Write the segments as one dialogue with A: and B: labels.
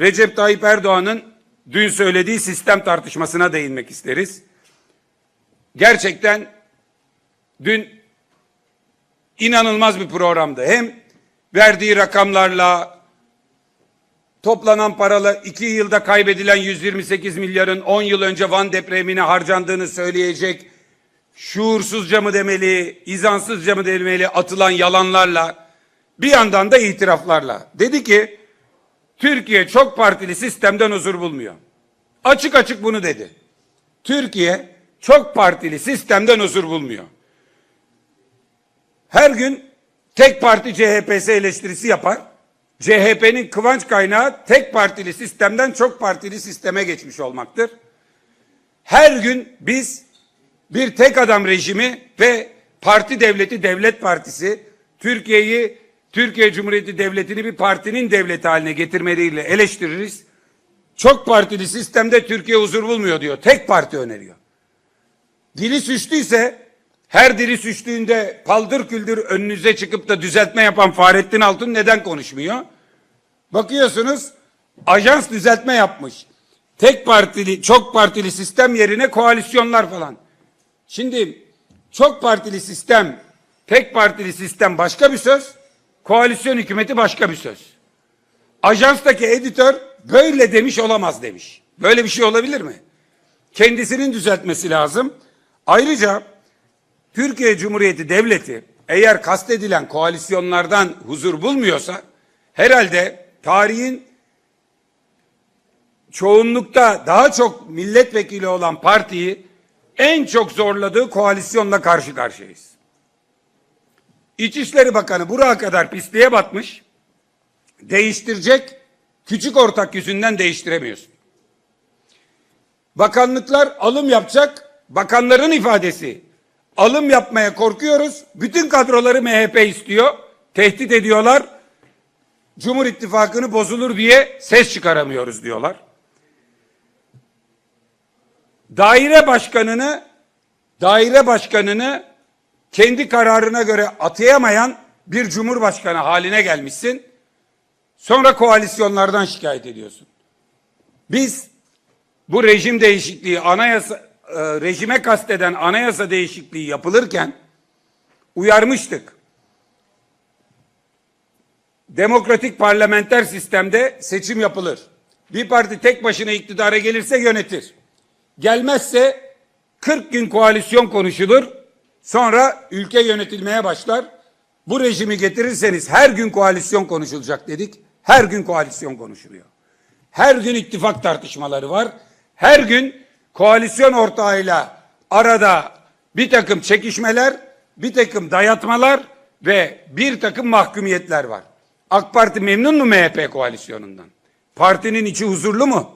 A: Recep Tayyip Erdoğan'ın dün söylediği sistem tartışmasına değinmek isteriz. Gerçekten dün inanılmaz bir programdı. Hem verdiği rakamlarla toplanan paralı iki yılda kaybedilen 128 milyarın 10 yıl önce Van depremine harcandığını söyleyecek şuursuzca mı demeli, izansızca mı demeli atılan yalanlarla bir yandan da itiraflarla. Dedi ki Türkiye çok partili sistemden huzur bulmuyor. Açık açık bunu dedi. Türkiye çok partili sistemden huzur bulmuyor. Her gün tek parti CHP'si eleştirisi yapar. CHP'nin kıvanç kaynağı tek partili sistemden çok partili sisteme geçmiş olmaktır. Her gün biz bir tek adam rejimi ve parti devleti devlet partisi Türkiye'yi Türkiye Cumhuriyeti Devleti'ni bir partinin devleti haline getirmeleriyle eleştiririz. Çok partili sistemde Türkiye huzur bulmuyor diyor. Tek parti öneriyor. Dili suçluysa her dili suçluğunda paldır küldür önünüze çıkıp da düzeltme yapan Fahrettin Altun neden konuşmuyor? Bakıyorsunuz ajans düzeltme yapmış. Tek partili, çok partili sistem yerine koalisyonlar falan. Şimdi çok partili sistem, tek partili sistem başka bir söz, koalisyon hükümeti başka bir söz. Ajanstaki editör böyle demiş olamaz demiş. Böyle bir şey olabilir mi? Kendisinin düzeltmesi lazım. Ayrıca Türkiye Cumhuriyeti Devleti eğer kastedilen koalisyonlardan huzur bulmuyorsa herhalde tarihin çoğunlukta daha çok milletvekili olan partiyi en çok zorladığı koalisyonla karşı karşıyayız. İçişleri Bakanı buraya kadar pisliğe batmış, değiştirecek, küçük ortak yüzünden değiştiremiyorsun. Bakanlıklar alım yapacak, bakanların ifadesi. Alım yapmaya korkuyoruz, bütün kadroları MHP istiyor, tehdit ediyorlar. Cumhur İttifakı'nı bozulur diye ses çıkaramıyoruz diyorlar. Daire başkanını daire başkanını kendi kararına göre atayamayan bir cumhurbaşkanı haline gelmişsin. Sonra koalisyonlardan şikayet ediyorsun. Biz bu rejim değişikliği anayasa e, rejime kasteden anayasa değişikliği yapılırken uyarmıştık. Demokratik parlamenter sistemde seçim yapılır. Bir parti tek başına iktidara gelirse yönetir. Gelmezse 40 gün koalisyon konuşulur. Sonra ülke yönetilmeye başlar. Bu rejimi getirirseniz her gün koalisyon konuşulacak dedik. Her gün koalisyon konuşuluyor. Her gün ittifak tartışmaları var. Her gün koalisyon ortağıyla arada bir takım çekişmeler, bir takım dayatmalar ve bir takım mahkumiyetler var. AK Parti memnun mu MHP koalisyonundan? Partinin içi huzurlu mu?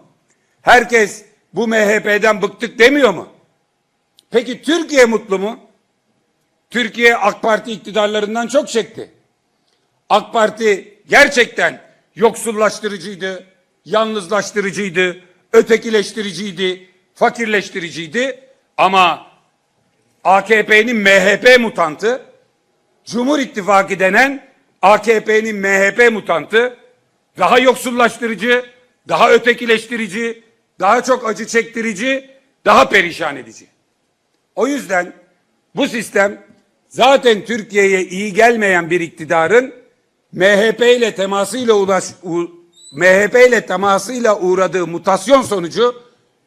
A: Herkes bu MHP'den bıktık demiyor mu? Peki Türkiye mutlu mu? Türkiye AK Parti iktidarlarından çok çekti. AK Parti gerçekten yoksullaştırıcıydı, yalnızlaştırıcıydı, ötekileştiriciydi, fakirleştiriciydi ama AKP'nin MHP mutantı, Cumhur İttifakı denen AKP'nin MHP mutantı daha yoksullaştırıcı, daha ötekileştirici, daha çok acı çektirici, daha perişan edici. O yüzden bu sistem zaten Türkiye'ye iyi gelmeyen bir iktidarın MHP ile temasıyla ulaş, MHP ile temasıyla uğradığı mutasyon sonucu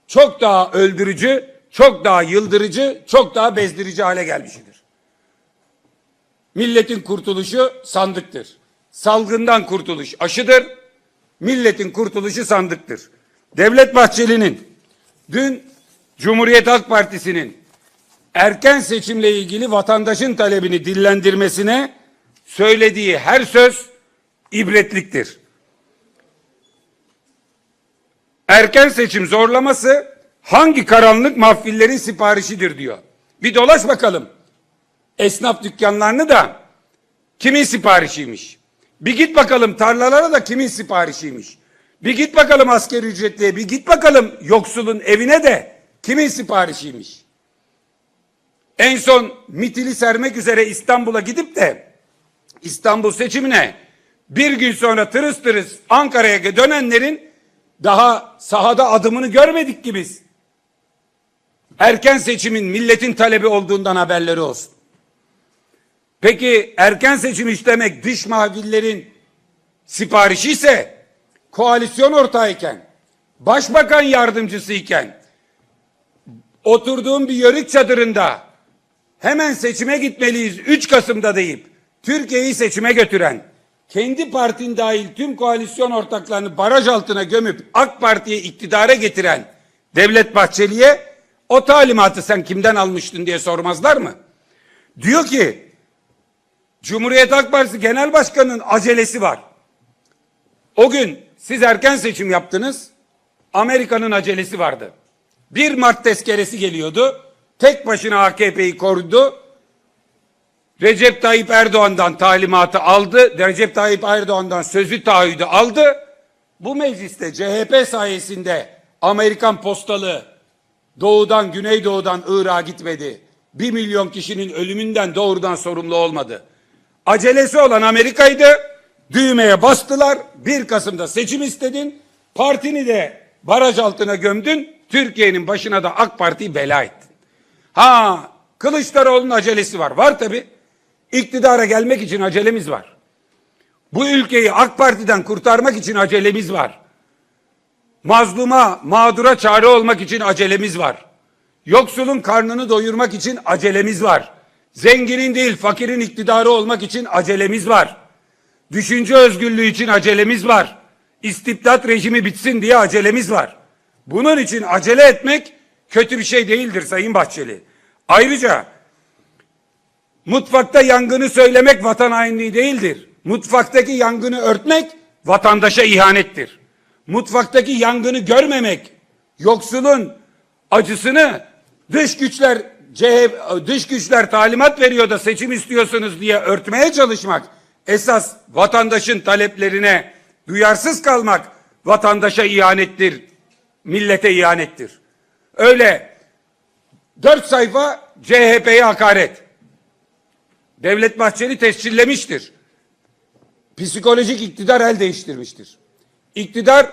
A: çok daha öldürücü, çok daha yıldırıcı, çok daha bezdirici hale gelmiştir. Milletin kurtuluşu sandıktır. Salgından kurtuluş aşıdır. Milletin kurtuluşu sandıktır. Devlet Bahçeli'nin dün Cumhuriyet Halk Partisi'nin erken seçimle ilgili vatandaşın talebini dillendirmesine söylediği her söz ibretliktir. Erken seçim zorlaması hangi karanlık mahfillerin siparişidir diyor. Bir dolaş bakalım. Esnaf dükkanlarını da kimin siparişiymiş? Bir git bakalım tarlalara da kimin siparişiymiş? Bir git bakalım asker ücretliye, bir git bakalım yoksulun evine de kimin siparişiymiş? En son mitili sermek üzere İstanbul'a gidip de İstanbul seçimine bir gün sonra tırıs tırıs Ankara'ya dönenlerin Daha sahada adımını görmedik ki biz. Erken seçimin milletin talebi olduğundan haberleri olsun. Peki erken seçim istemek dış mahvillerin siparişi ise koalisyon ortağıyken, başbakan yardımcısıyken, oturduğum bir yörük çadırında hemen seçime gitmeliyiz 3 Kasım'da deyip Türkiye'yi seçime götüren, kendi partin dahil tüm koalisyon ortaklarını baraj altına gömüp AK Parti'ye iktidara getiren Devlet Bahçeli'ye o talimatı sen kimden almıştın diye sormazlar mı? Diyor ki Cumhuriyet Halk Partisi Genel Başkanı'nın acelesi var. O gün siz erken seçim yaptınız. Amerika'nın acelesi vardı. 1 Mart tezkeresi geliyordu. Tek başına AKP'yi korudu. Recep Tayyip Erdoğan'dan talimatı aldı. Recep Tayyip Erdoğan'dan sözü taahhüdü aldı. Bu mecliste CHP sayesinde Amerikan postalı doğudan güneydoğudan Irak'a gitmedi. Bir milyon kişinin ölümünden doğrudan sorumlu olmadı. Acelesi olan Amerika'ydı. Düğmeye bastılar. 1 Kasım'da seçim istedin. Partini de baraj altına gömdün. Türkiye'nin başına da AK Parti'yi bela ettin. Ha Kılıçdaroğlu'nun acelesi var. Var tabi. İktidara gelmek için acelemiz var. Bu ülkeyi AK Parti'den kurtarmak için acelemiz var. Mazluma, mağdura çare olmak için acelemiz var. Yoksulun karnını doyurmak için acelemiz var. Zenginin değil fakirin iktidarı olmak için acelemiz var. Düşünce özgürlüğü için acelemiz var. İstibdat rejimi bitsin diye acelemiz var. Bunun için acele etmek kötü bir şey değildir Sayın Bahçeli. Ayrıca mutfakta yangını söylemek vatan hainliği değildir. Mutfaktaki yangını örtmek vatandaşa ihanettir. Mutfaktaki yangını görmemek, yoksulun acısını dış güçler CHP, dış güçler talimat veriyor da seçim istiyorsunuz diye örtmeye çalışmak, esas vatandaşın taleplerine duyarsız kalmak vatandaşa ihanettir, millete ihanettir. Öyle dört sayfa CHP'ye hakaret. Devlet Bahçeli tescillemiştir. Psikolojik iktidar el değiştirmiştir. İktidar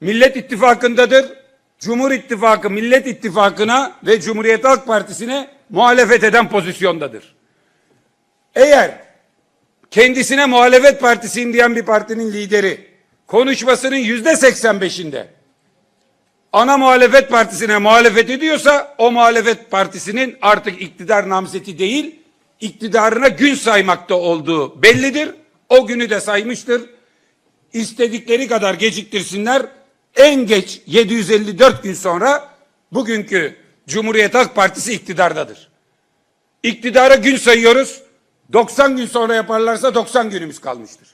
A: Millet İttifakı'ndadır. Cumhur İttifakı Millet İttifakı'na ve Cumhuriyet Halk Partisi'ne muhalefet eden pozisyondadır. Eğer kendisine muhalefet partisiyim diyen bir partinin lideri konuşmasının yüzde seksen beşinde ana muhalefet partisine muhalefet ediyorsa o muhalefet partisinin artık iktidar namzeti değil iktidarına gün saymakta olduğu bellidir. O günü de saymıştır. İstedikleri kadar geciktirsinler. En geç 754 gün sonra bugünkü Cumhuriyet Halk Partisi iktidardadır. İktidara gün sayıyoruz. 90 gün sonra yaparlarsa 90 günümüz kalmıştır.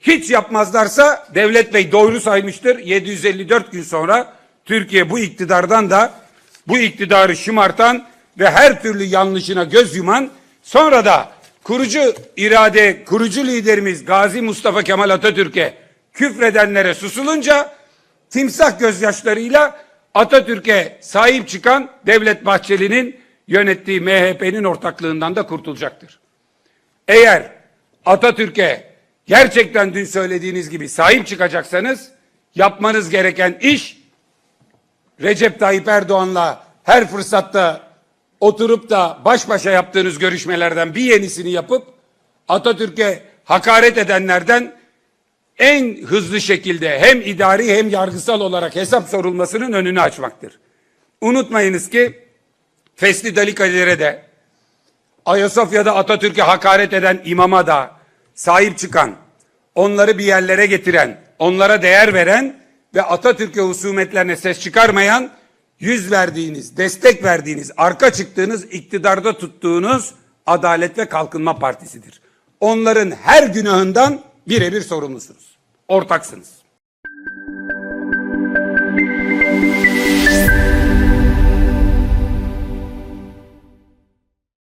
A: Hiç yapmazlarsa Devlet Bey doğru saymıştır. 754 gün sonra Türkiye bu iktidardan da bu iktidarı şımartan ve her türlü yanlışına göz yuman sonra da kurucu irade, kurucu liderimiz Gazi Mustafa Kemal Atatürk'e küfredenlere susulunca timsah gözyaşlarıyla Atatürk'e sahip çıkan Devlet Bahçeli'nin yönettiği MHP'nin ortaklığından da kurtulacaktır. Eğer Atatürk'e gerçekten dün söylediğiniz gibi sahip çıkacaksanız yapmanız gereken iş Recep Tayyip Erdoğan'la her fırsatta oturup da baş başa yaptığınız görüşmelerden bir yenisini yapıp Atatürk'e hakaret edenlerden en hızlı şekilde hem idari hem yargısal olarak hesap sorulmasının önünü açmaktır. Unutmayınız ki Fesli Dalikali'lere de Ayasofya'da Atatürk'e hakaret eden imama da sahip çıkan, onları bir yerlere getiren, onlara değer veren ve Atatürk'e husumetlerine ses çıkarmayan, yüz verdiğiniz, destek verdiğiniz, arka çıktığınız, iktidarda tuttuğunuz Adalet ve Kalkınma Partisi'dir. Onların her günahından birebir sorumlusunuz. Ortaksınız.